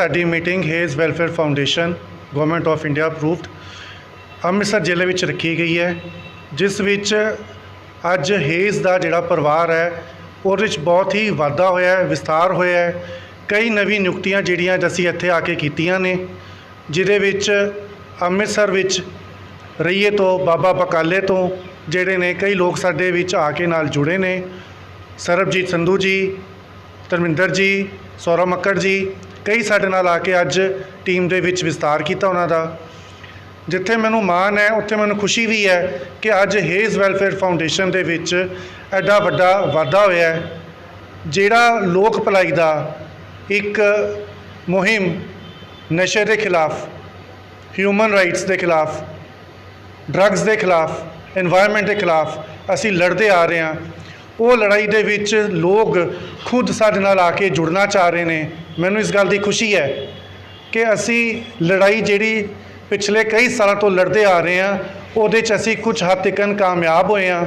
ਸਾਡੀ meeting Hayes welfare foundation government of India approved Amritsar ਜ਼ਿਲ੍ਹੇ ਵਿੱਚ ਰੱਖੀ ਗਈ ਹੈ, ਜਿਸ ਵਿੱਚ ਅੱਜ ਹੇਜ਼ ਦਾ ਜਿਹੜਾ ਪਰਿਵਾਰ ਹੈ, ਉਹਦੇ ਵਿੱਚ ਬਹੁਤ ਹੀ ਵਾਧਾ ਹੋਇਆ ਹੈ, ਵਿਸਥਾਰ ਹੋਇਆ ਹੈ, ਕਈ ਨਵੀਂ ਨਿਯੁਕਤੀਆਂ ਜਿਹੜੀਆਂ ਅਸੀਂ ਇੱਥੇ ਆ ਕੇ ਕੀਤੀਆਂ ਨੇ, ਜਿਹਦੇ ਵਿੱਚ ਅੰਮ੍ਰਿਤਸਰ ਵਿੱਚ ਰਈਏ ਤੋਂ, ਬਾਬਾ ਬਕਾਲੇ ਤੋਂ ਜਿਹੜੇ ਨੇ, ਕਈ ਲੋਕ ਸਾਡੇ ਵਿੱਚ ਆ ਕੇ ਨਾਲ ਜੁੜੇ ਨੇ, ਸਰਬਜੀਤ ਸੰਧੂ ਜੀ, ਧਰਮਿੰਦਰ ਜੀ, ਸੌਰਵ ਮੱਕੜ ਜੀ ਕਈ ਸਾਡੇ ਨਾਲ ਆ ਕੇ ਅੱਜ ਟੀਮ ਦੇ ਵਿੱਚ ਵਿਸਤਾਰ ਕੀਤਾ ਉਹਨਾਂ ਦਾ। ਜਿੱਥੇ ਮੈਨੂੰ ਮਾਣ ਹੈ, ਉੱਥੇ ਮੈਨੂੰ ਖੁਸ਼ੀ ਵੀ ਹੈ ਕਿ ਅੱਜ ਹੇਜ਼ ਵੈਲਫੇਅਰ ਫਾਊਂਡੇਸ਼ਨ ਦੇ ਵਿੱਚ ਐਡਾ ਵੱਡਾ ਵਾਧਾ ਹੋਇਆ ਹੈ, ਜਿਹੜਾ ਲੋਕ ਭਲਾਈ ਦਾ ਇੱਕ ਮੁਹਿੰਮ ਨਸ਼ੇ ਦੇ ਖਿਲਾਫ ਹਿਊਮਨ ਰਾਈਟਸ ਦੇ ਖਿਲਾਫ ਡਰੱਗਸ ਦੇ ਖਿਲਾਫ এনवायरमेंट ਦੇ ਖਿਲਾਫ ਅਸੀਂ ਲੜਦੇ ਆ ਰਹੇ ਹਾਂ। ਉਹ ਲੜਾਈ ਦੇ ਵਿੱਚ ਲੋਕ ਖੁਦ ਸਾਡੇ ਨਾਲ ਆ ਕੇ ਜੁੜਨਾ ਚਾਹ ਰਹੇ ਨੇ। ਮੈਨੂੰ ਇਸ ਗੱਲ ਦੀ ਖੁਸ਼ੀ ਹੈ ਕਿ ਅਸੀਂ ਲੜਾਈ ਜਿਹੜੀ ਪਿਛਲੇ ਕਈ ਸਾਲਾਂ ਤੋਂ ਲੜਦੇ ਆ ਰਹੇ ਹਾਂ, ਉਹਦੇ 'ਚ ਅਸੀਂ ਕੁਝ ਹੱਦ ਤੱਕ ਕਾਮਯਾਬ ਹੋਏ ਹਾਂ।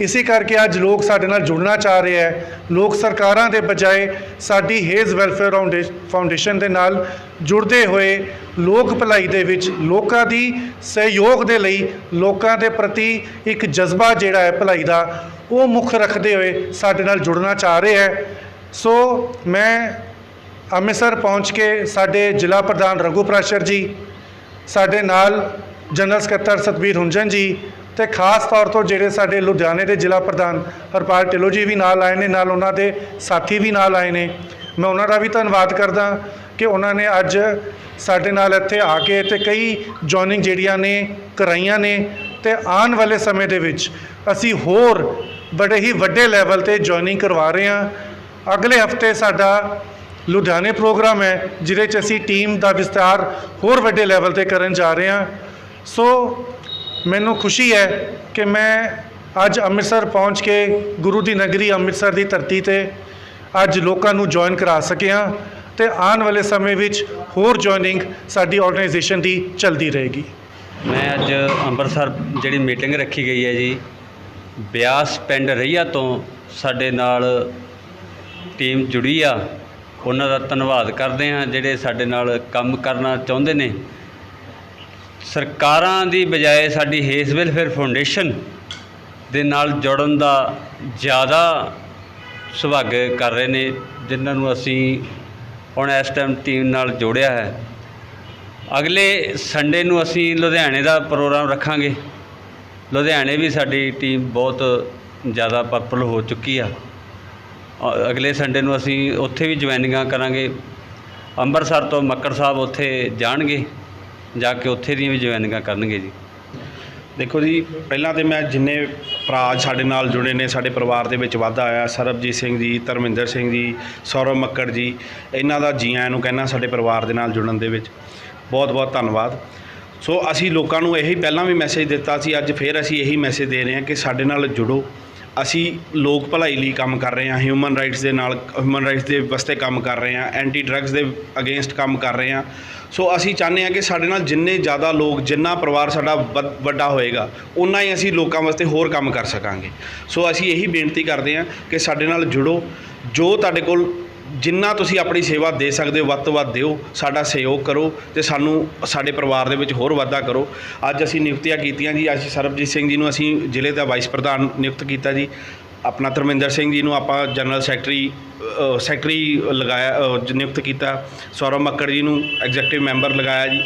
ਇਸੇ ਕਰਕੇ ਅੱਜ ਲੋਕ ਸਾਡੇ ਨਾਲ ਜੁੜਨਾ ਚਾਹ ਰਹੇ ਹੈ। ਲੋਕ ਸਰਕਾਰਾਂ ਦੇ ਬਜਾਏ ਸਾਡੀ ਹੇਜ਼ ਵੈਲਫੇਅਰ ਫਾਊਂਡੇ- ਫਾਊਂਡੇਸ਼ਨ ਦੇ ਨਾਲ ਜੁੜਦੇ ਹੋਏ ਲੋਕ ਭਲਾਈ ਦੇ ਵਿੱਚ ਲੋਕਾਂ ਦੀ ਸਹਿਯੋਗ ਦੇ ਲਈ ਲੋਕਾਂ ਦੇ ਪ੍ਰਤੀ ਇੱਕ ਜਜ਼ਬਾ ਜਿਹੜਾ ਹੈ ਭਲਾਈ ਦਾ, ਉਹ ਮੁੱਖ ਰੱਖਦੇ ਹੋਏ ਸਾਡੇ ਨਾਲ ਜੁੜਨਾ ਚਾਹ ਰਹੇ ਹੈ। ਸੋ ਮੈਂ ਅੰਮ੍ਰਿਤਸਰ ਪਹੁੰਚ ਕੇ ਸਾਡੇ ਜ਼ਿਲ੍ਹਾ ਪ੍ਰਧਾਨ ਰਘੂ ਪ੍ਰਾਸ਼ਰ ਜੀ, ਸਾਡੇ ਨਾਲ ਜਨਰਲ ਸਕੱਤਰ ਸਤਬੀਰ ਹੁੰਜਨ ਜੀ ਤੇ ਖਾਸ ਤੌਰ ਤੋਂ ਜਿਹੜੇ ਸਾਡੇ ਲੁਧਿਆਣੇ ਦੇ ਜ਼ਿਲ੍ਹਾ ਪ੍ਰਧਾਨ ਹਰਪਾਲ ਢਿੱਲੋਂ ਜੀ ਵੀ ਨਾਲ ਆਏ ਨੇ, ਨਾਲ ਉਹਨਾਂ ਦੇ ਸਾਥੀ ਵੀ ਨਾਲ ਆਏ ਨੇ। ਮੈਂ ਉਹਨਾਂ ਦਾ ਵੀ ਧੰਨਵਾਦ ਕਰਦਾ ਕਿ ਉਹਨਾਂ ਨੇ ਅੱਜ ਸਾਡੇ ਨਾਲ ਇੱਥੇ ਆ ਕੇ ਤੇ ਕਈ ਜੁਆਇਨਿੰਗ ਜਿਹੜੀਆਂ ਨੇ, ਕਰਾਈਆਂ ਨੇ ਤੇ ਆਉਣ ਵਾਲੇ ਸਮੇਂ ਦੇ ਵਿੱਚ ਅਸੀਂ ਹੋਰ ਬੜੇ ਹੀ ਵੱਡੇ ਲੈਵਲ ਤੇ ਜੁਆਇਨਿੰਗ ਕਰਵਾ ਰਹੇ ਹਾਂ। ਅਗਲੇ ਹਫ਼ਤੇ ਸਾਡਾ ਲੁਧਿਆਣੇ ਪ੍ਰੋਗਰਾਮ ਹੈ, ਜਿਹਦੇ 'ਚ ਅਸੀਂ ਟੀਮ ਦਾ ਵਿਸਤਾਰ ਹੋਰ ਵੱਡੇ ਲੈਵਲ ਤੇ ਕਰਨ ਜਾ ਰਹੇ ਹਾਂ। ਸੋ ਮੈਨੂੰ ਖੁਸ਼ੀ ਹੈ ਕਿ ਮੈਂ ਅੱਜ ਅੰਮ੍ਰਿਤਸਰ ਪਹੁੰਚ ਕੇ ਗੁਰੂ ਦੀ ਨਗਰੀ ਅੰਮ੍ਰਿਤਸਰ ਦੀ ਧਰਤੀ ਤੇ ਅੱਜ ਲੋਕਾਂ ਨੂੰ ਜੁਆਇਨ ਕਰਾ ਸਕਿਆ ਤੇ ਆਉਣ ਵਾਲੇ ਸਮੇਂ ਵਿੱਚ ਹੋਰ ਜੁਆਇਨਿੰਗ ਸਾਡੀ ਆਰਗੇਨਾਈਜੇਸ਼ਨ ਦੀ ਚੱਲਦੀ ਰਹੇਗੀ। ਮੈਂ ਅੱਜ ਅੰਮ੍ਰਿਤਸਰ ਜਿਹੜੀ ਮੀਟਿੰਗ ਰੱਖੀ ਗਈ ਹੈ ਜੀ, ਬਿਆਸ ਪਿੰਡ ਰਈਆ ਤੋਂ ਸਾਡੇ ਨਾਲ ਟੀਮ ਜੁੜੀ ਆ, ਉਹਨਾਂ ਦਾ ਧੰਨਵਾਦ ਕਰਦੇ ਹਾਂ ਜਿਹੜੇ ਸਾਡੇ ਨਾਲ ਕੰਮ ਕਰਨਾ ਚਾਹੁੰਦੇ ਨੇ। ਸਰਕਾਰਾਂ ਦੀ ਬਜਾਏ ਸਾਡੀ ਹੇਸ ਵੈਲਫੇਅਰ ਫਾਊਂਡੇਸ਼ਨ ਦੇ ਨਾਲ ਜੁੜਨ ਦਾ ਜ਼ਿਆਦਾ ਸੁਭਾਗ ਕਰ ਰਹੇ ਨੇ, ਜਿਨ੍ਹਾਂ ਨੂੰ ਅਸੀਂ ਹੁਣ ਇਸ ਟਾਈਮ ਟੀਮ ਨਾਲ ਜੋੜਿਆ ਹੈ। ਅਗਲੇ ਸੰਡੇ ਨੂੰ ਅਸੀਂ ਲੁਧਿਆਣੇ ਦਾ ਪ੍ਰੋਗਰਾਮ ਰੱਖਾਂਗੇ। ਲੁਧਿਆਣੇ ਵੀ ਸਾਡੀ ਟੀਮ ਬਹੁਤ ਜ਼ਿਆਦਾ ਪਰਪਲ ਹੋ ਚੁੱਕੀ ਆ। ਅਗਲੇ ਸੰਡੇ ਨੂੰ ਅਸੀਂ ਉੱਥੇ ਵੀ ਜੁਆਇਨਿੰਗਾਂ ਕਰਾਂਗੇ। ਅੰਮ੍ਰਿਤਸਰ ਤੋਂ ਮੱਕੜ ਸਾਹਿਬ ਉੱਥੇ ਜਾਣਗੇ। ਜਾ ਕੇ ਉੱਥੇ ਦੀਆਂ ਵੀ ਜੁਆਇਨਿੰਗਾਂ ਕਰਨਗੇ ਜੀ। ਦੇਖੋ ਜੀ, ਪਹਿਲਾਂ ਤੇ ਮੈਂ ਜਿੰਨੇ ਭਰਾ ਸਾਡੇ ਨਾਲ ਜੁੜੇ ਨੇ, ਸਾਡੇ ਪਰਿਵਾਰ ਦੇ ਵਿੱਚ ਵਾਧਾ ਆਇਆ, ਸਰਬਜੀਤ ਸਿੰਘ ਜੀ, ਧਰਮਿੰਦਰ ਸਿੰਘ ਜੀ, ਸੌਰਵ ਮੱਕੜ ਜੀ, ਇਹਨਾਂ ਦਾ ਜੀ ਆਇਆਂ ਨੂੰ ਕਹਿਣਾ ਸਾਡੇ ਪਰਿਵਾਰ ਦੇ ਨਾਲ ਜੁੜਨ ਦੇ ਵਿੱਚ। ਬਹੁਤ ਬਹੁਤ ਧੰਨਵਾਦ। ਸੋ ਅਸੀਂ ਲੋਕਾਂ ਨੂੰ ਇਹੀ ਪਹਿਲਾਂ ਵੀ ਮੈਸੇਜ ਦਿੱਤਾ ਸੀ, ਅੱਜ ਫੇਰ ਅਸੀਂ ਇਹੀ ਮੈਸੇਜ ਦੇ ਰਹੇ ਹਾਂ ਕਿ ਸਾਡੇ ਨਾਲ ਜੁੜੋ। ਅਸੀਂ ਲੋਕ ਭਲਾਈ ਲਈ ਕੰਮ ਕਰ ਰਹੇ ਹਾਂ ਹਿਊਮਨ ਰਾਈਟਸ ਦੇ ਨਾਲ ਹਿਊਮਨ ਰਾਈਟਸ ਦੇ ਵਾਸਤੇ ਕੰਮ ਕਰ ਰਹੇ ਹਾਂ ਐਂਟੀ ਡਰੱਗਸ ਦੇ ਅਗੇਂਸਟ ਕੰਮ ਕਰ ਰਹੇ ਹਾਂ। ਸੋ ਅਸੀਂ ਚਾਹੁੰਦੇ ਹਾਂ ਕਿ ਸਾਡੇ ਨਾਲ ਜਿੰਨੇ ਜ਼ਿਆਦਾ ਲੋਕ, ਜਿੰਨਾ ਪਰਿਵਾਰ ਸਾਡਾ ਵੱਧ- ਵੱਡਾ ਹੋਏਗਾ ਉਨਾ ਹੀ ਅਸੀਂ ਲੋਕਾਂ ਵਾਸਤੇ ਹੋਰ ਕੰਮ ਕਰ ਸਕਾਂਗੇ। ਸੋ ਅਸੀਂ ਇਹੀ ਬੇਨਤੀ ਕਰਦੇ ਹਾਂ ਕਿ ਸਾਡੇ ਨਾਲ ਜੁੜੋ। ਜੋ ਤੁਹਾਡੇ ਕੋਲ ਜਿੰਨਾ ਤੁਸੀਂ ਆਪਣੀ ਸੇਵਾ ਦੇ ਸਕਦੇ ਹੋ, ਵੱਧ ਤੋਂ ਵੱਧ ਦਿਓ, ਸਾਡਾ ਸਹਿਯੋਗ ਕਰੋ ਤੇ ਸਾਨੂੰ ਸਾਡੇ ਪਰਿਵਾਰ ਦੇ ਵਿੱਚ ਹੋਰ ਵਾਧਾ ਕਰੋ। ਅੱਜ ਅਸੀਂ ਨਿਯੁਕਤੀਆਂ ਕੀਤੀਆਂ ਜੀ, ਅੱਜ ਸਰਬਜੀਤ ਸਿੰਘ ਜੀ ਨੂੰ ਅਸੀਂ ਜ਼ਿਲ੍ਹੇ ਦਾ ਵਾਈਸ ਪ੍ਰਧਾਨ ਨਿਯੁਕਤ ਕੀਤਾ ਜੀ। ਆਪਣਾ ਧਰਮਿੰਦਰ ਸਿੰਘ ਜੀ ਨੂੰ ਆਪਾਂ ਜਨਰਲ ਸੈਕਟਰੀ ਸੈਕਟਰੀ ਲਗਾਇਆ ਨਿਯੁਕਤ ਕੀਤਾ। ਸੌਰਵ ਮੱਕੜ ਜੀ ਨੂੰ ਐਗਜ਼ੈਕਟਿਵ ਮੈਂਬਰ ਲਗਾਇਆ ਜੀ।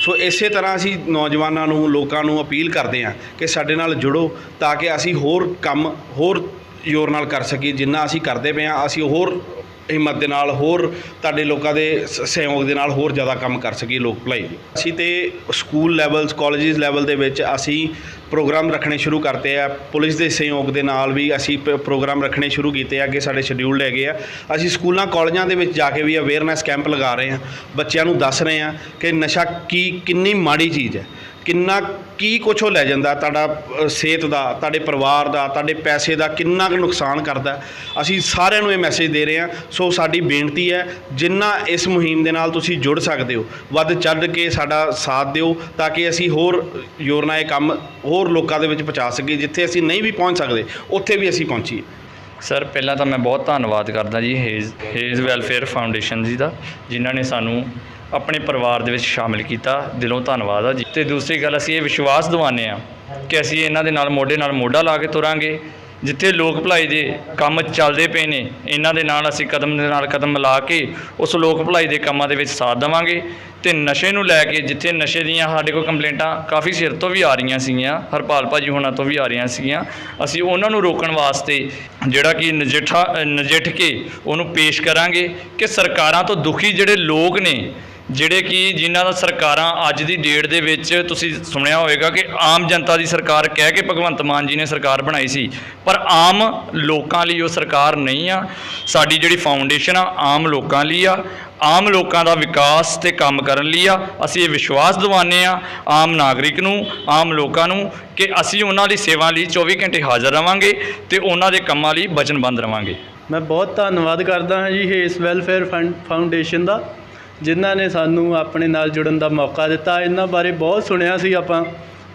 ਸੋ ਇਸੇ ਤਰ੍ਹਾਂ ਅਸੀਂ ਨੌਜਵਾਨਾਂ ਨੂੰ, ਲੋਕਾਂ ਨੂੰ ਅਪੀਲ ਕਰਦੇ ਹਾਂ ਕਿ ਸਾਡੇ ਨਾਲ ਜੁੜੋ ਤਾਂ ਕਿ ਅਸੀਂ ਹੋਰ ਕੰਮ, ਹੋਰ ਜ਼ੋਰ ਨਾਲ ਕਰ ਸਕੀਏ। ਜਿੰਨਾ ਅਸੀਂ ਕਰਦੇ ਪਏ ਹਾਂ, ਅਸੀਂ ਹੋਰ ਹਿੰਮਤ ਦੇ ਨਾਲ ਹੋਰ ਤੁਹਾਡੇ ਲੋਕਾਂ ਦੇ ਸਹਿਯੋਗ ਦੇ ਨਾਲ ਹੋਰ ਜ਼ਿਆਦਾ ਕੰਮ ਕਰ ਸਕੀਏ ਲੋਕ ਭਲਾਈ ਲਈ ਅਸੀਂ ਤੇ ਸਕੂਲ ਲੈਵਲਸ, ਕਾਲਜਸ ਲੈਵਲ ਦੇ ਵਿੱਚ ਅਸੀਂ ਪ੍ਰੋਗਰਾਮ ਰੱਖਣੇ ਸ਼ੁਰੂ ਕਰਤੇ ਆ। ਪੁਲਿਸ ਦੇ ਸਹਿਯੋਗ ਦੇ ਨਾਲ ਵੀ ਅਸੀਂ ਪ- ਪ੍ਰੋਗਰਾਮ ਰੱਖਣੇ ਸ਼ੁਰੂ ਕੀਤੇ ਆ ਕਿ ਸਾਡੇ ਸ਼ਡਿਊਲਡ ਹੈਗੇ ਆ। ਅਸੀਂ ਸਕੂਲਾਂ, ਕਾਲਜਾਂ ਦੇ ਵਿੱਚ ਜਾ ਕੇ ਵੀ ਅਵੇਅਰਨੈਸ ਕੈਂਪ ਲਗਾ ਰਹੇ ਹਾਂ ਬੱਚਿਆਂ ਨੂੰ ਦੱਸ ਰਹੇ ਹਾਂ ਕਿ ਨਸ਼ਾ ਕੀ, ਕਿੰਨੀ ਮਾੜੀ ਚੀਜ਼ ਹੈ। ਕਿੰਨਾ ਕੀ ਕੁਛ ਉਹ ਲੈ ਜਾਂਦਾ, ਤੁਹਾਡਾ ਸਿਹਤ ਦਾ, ਤੁਹਾਡੇ ਪਰਿਵਾਰ ਦਾ, ਤੁਹਾਡੇ ਪੈਸੇ ਦਾ ਕਿੰਨਾ ਕੁ ਨੁਕਸਾਨ ਕਰਦਾ। ਅਸੀਂ ਸਾਰਿਆਂ ਨੂੰ ਇਹ ਮੈਸੇਜ ਦੇ ਰਹੇ ਹਾਂ। ਸੋ ਸਾਡੀ ਬੇਨਤੀ ਹੈ, ਜਿੰਨਾ ਇਸ ਮੁਹਿੰਮ ਦੇ ਨਾਲ ਤੁਸੀਂ ਜੁੜ ਸਕਦੇ ਹੋ, ਵੱਧ ਚੜ੍ਹ ਕੇ ਸਾਡਾ ਸਾਥ ਦਿਓ, ਤਾਂ ਕਿ ਅਸੀਂ ਹੋਰ ਜ਼ੋਰ ਇਹ ਕੰਮ ਹੋਰ ਲੋਕਾਂ ਦੇ ਵਿੱਚ ਪਹੁੰਚਾ ਸਕੀਏ, ਜਿੱਥੇ ਅਸੀਂ ਨਹੀਂ ਵੀ ਪਹੁੰਚ ਸਕਦੇ, ਉੱਥੇ ਵੀ ਅਸੀਂ ਪਹੁੰਚੀਏ। ਸਰ, ਪਹਿਲਾਂ ਤਾਂ ਮੈਂ ਬਹੁਤ ਧੰਨਵਾਦ ਕਰਦਾ ਜੀ ਹੇਜ਼ ਹੇਜ਼ ਵੈਲਫੇਅਰ ਫਾਊਂਡੇਸ਼ਨ ਜੀ ਦਾ, ਜਿਨ੍ਹਾਂ ਨੇ ਸਾਨੂੰ ਆਪਣੇ ਪਰਿਵਾਰ ਦੇ ਵਿੱਚ ਸ਼ਾਮਿਲ ਕੀਤਾ। ਦਿਲੋਂ ਧੰਨਵਾਦ ਆ ਜੀ। ਤੇ ਦੂਸਰੀ ਗੱਲ, ਅਸੀਂ ਇਹ ਵਿਸ਼ਵਾਸ ਦਿਵਾਉਂਦੇ ਆ ਕਿ ਅਸੀਂ ਇਹਨਾਂ ਦੇ ਨਾਲ ਮੋਢੇ ਨਾਲ ਮੋਢਾ ਲਾ ਕੇ ਤੁਰਾਂਗੇ। ਜਿੱਥੇ ਲੋਕ ਭਲਾਈ ਦੇ ਕੰਮ ਚੱਲਦੇ ਪਏ ਨੇ, ਇਹਨਾਂ ਦੇ ਨਾਲ ਅਸੀਂ ਕਦਮ ਦੇ ਨਾਲ ਕਦਮ ਮਿਲਾ ਕੇ ਉਸ ਲੋਕ ਭਲਾਈ ਦੇ ਕੰਮਾਂ ਦੇ ਵਿੱਚ ਸਾਥ ਦੇਵਾਂਗੇ। ਤੇ ਨਸ਼ੇ ਨੂੰ ਲੈ ਕੇ ਜਿੱਥੇ ਨਸ਼ੇ ਦੀਆਂ ਸਾਡੇ ਕੋਲ ਕੰਪਲੇਂਟਾਂ ਕਾਫੀ ਸਿਰ ਤੋਂ ਵੀ ਆ ਰਹੀਆਂ ਸੀਗੀਆਂ, ਹਰਪਾਲ ਭਾਜੀ ਹੋਣਾ ਤੋਂ ਵੀ ਆ ਰਹੀਆਂ ਸੀਗੀਆਂ। ਅਸੀਂ ਉਹਨਾਂ ਨੂੰ ਰੋਕਣ ਵਾਸਤੇ ਜਿਹੜਾ ਕਿ ਨਜਿੱਠਾ ਨਜਿੱਠ ਕੇ ਉਹਨੂੰ ਪੇਸ਼ ਕਰਾਂਗੇ ਕਿ ਸਰਕਾਰਾਂ ਤੋਂ ਦੁਖੀ ਜਿਹੜੇ ਲੋਕ ਨੇ ਜਿਹੜੇ ਕਿ ਜਿਨ੍ਹਾਂ ਦਾ ਸਰਕਾਰਾਂ ਅੱਜ ਦੀ ਡੇਟ ਦੇ ਵਿੱਚ ਤੁਸੀਂ ਸੁਣਿਆ ਹੋਵੇਗਾ ਕਿ ਆਮ ਜਨਤਾ ਦੀ ਸਰਕਾਰ ਕਹਿ ਕੇ ਭਗਵੰਤ ਮਾਨ ਜੀ ਨੇ ਸਰਕਾਰ ਬਣਾਈ ਸੀ, ਪਰ ਆਮ ਲੋਕਾਂ ਲਈ ਉਹ ਸਰਕਾਰ ਨਹੀਂ ਆ। ਸਾਡੀ ਜਿਹੜੀ ਫਾਊਂਡੇਸ਼ਨ ਆ, ਆਮ ਲੋਕਾਂ ਲਈ ਆ। ਆਮ ਲੋਕਾਂ ਦਾ ਵਿਕਾਸ ਤੇ ਕੰਮ ਕਰਨ ਲਈ ਆ। ਅਸੀਂ ਇਹ ਵਿਸ਼ਵਾਸ ਦਿਵਾਉਂਦੇ ਆ ਆਮ ਨਾਗਰਿਕ ਨੂੰ, ਆਮ ਲੋਕਾਂ ਨੂੰ ਕਿ ਅਸੀਂ ਉਹਨਾਂ ਦੀ ਸੇਵਾ ਲਈ 24 ਘੰਟੇ ਹਾਜ਼ਰ ਰਵਾਂਗੇ ਤੇ ਉਹਨਾਂ ਦੇ ਕੰਮਾਂ ਲਈ ਵਚਨਬੱਧ ਰਵਾਂਗੇ। ਮੈਂ ਬਹੁਤ ਧੰਨਵਾਦ ਕਰਦਾ ਹਾਂ ਜੀ ਹੇਸ ਵੈਲਫੇਅਰ ਫੰਡ ਫਾਊਂਡੇਸ਼ਨ ਦਾ। ਜਿਨ੍ਹਾਂ ਨੇ ਸਾਨੂੰ ਆਪਣੇ ਨਾਲ ਜੁੜਨ ਦਾ ਮੌਕਾ ਦਿੱਤਾ। ਇਹਨਾਂ ਬਾਰੇ ਬਹੁਤ ਸੁਣਿਆ ਸੀ ਆਪਾਂ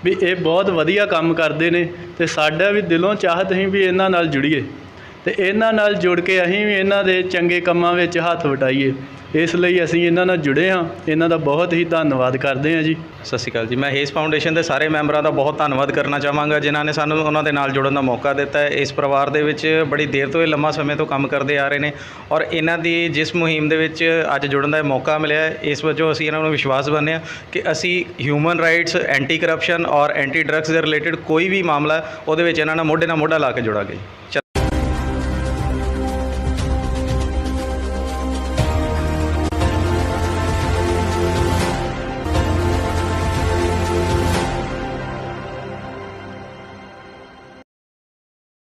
ਵੀ ਇਹ ਬਹੁਤ ਵਧੀਆ ਕੰਮ ਕਰਦੇ ਨੇ ਅਤੇ ਸਾਡਾ ਵੀ ਦਿਲੋਂ ਚਾਹਤ ਸੀ ਵੀ ਇਹਨਾਂ ਨਾਲ ਜੁੜੀਏ। ਤੇ ਇਹਨਾਂ ਨਾਲ ਜੁੜ ਕੇ ਅਸੀਂ ਵੀ ਇਹਨਾਂ ਦੇ ਚੰਗੇ ਕੰਮਾਂ ਵਿੱਚ ਹੱਥ ਵਟਾਈਏ। ਇਸ ਲਈ ਅਸੀਂ ਇਹਨਾਂ ਨਾਲ ਜੁੜੇ ਹਾਂ। ਇਹਨਾਂ ਦਾ ਬਹੁਤ ਹੀ ਧੰਨਵਾਦ ਕਰਦੇ ਹਾਂ ਜੀ। ਸਤਿ ਸ਼੍ਰੀ ਅਕਾਲ ਜੀ। ਮੈਂ ਹੇਸ ਫਾਊਂਡੇਸ਼ਨ ਦੇ ਸਾਰੇ ਮੈਂਬਰਾਂ ਦਾ ਬਹੁਤ ਧੰਨਵਾਦ ਕਰਨਾ ਚਾਹਾਂਗਾ, ਜਿਨ੍ਹਾਂ ਨੇ ਸਾਨੂੰ ਉਹਨਾਂ ਦੇ ਨਾਲ ਜੁੜਨ ਦਾ ਮੌਕਾ ਦਿੱਤਾ ਹੈ। ਇਸ ਪਰਿਵਾਰ ਦੇ ਵਿੱਚ ਬੜੀ ਦੇਰ ਤੋਂ ਇਹ ਲੰਮਾ ਸਮੇਂ ਤੋਂ ਕੰਮ ਕਰਦੇ ਆ ਰਹੇ ਨੇ ਔਰ ਇਹਨਾਂ ਦੀ ਜਿਸ ਮੁਹਿੰਮ ਦੇ ਵਿੱਚ ਅੱਜ ਜੁੜਨ ਦਾ ਮੌਕਾ ਮਿਲਿਆ ਹੈ, ਇਸ ਵਜੋਂ ਅਸੀਂ ਇਹਨਾਂ ਨੂੰ ਵਿਸ਼ਵਾਸ ਬੰਨ੍ਹੇ ਹਾਂ ਕਿ ਅਸੀਂ ਹਿਊਮਨ ਰਾਈਟਸ ਐਂਟੀ ਕਰਪਸ਼ਨ ਔਰ ਐਂਟੀ ਡਰੱਗਸ ਦੇ ਰਿਲੇਟਡ ਕੋਈ ਵੀ ਮਾਮਲਾ ਉਹਦੇ ਵਿੱਚ ਇਹਨਾਂ ਨਾਲ ਮੋਢੇ ਨਾਲ ਮੋਢਾ ਲਾ ਕੇ ਜੁੜਾਂਗੇ।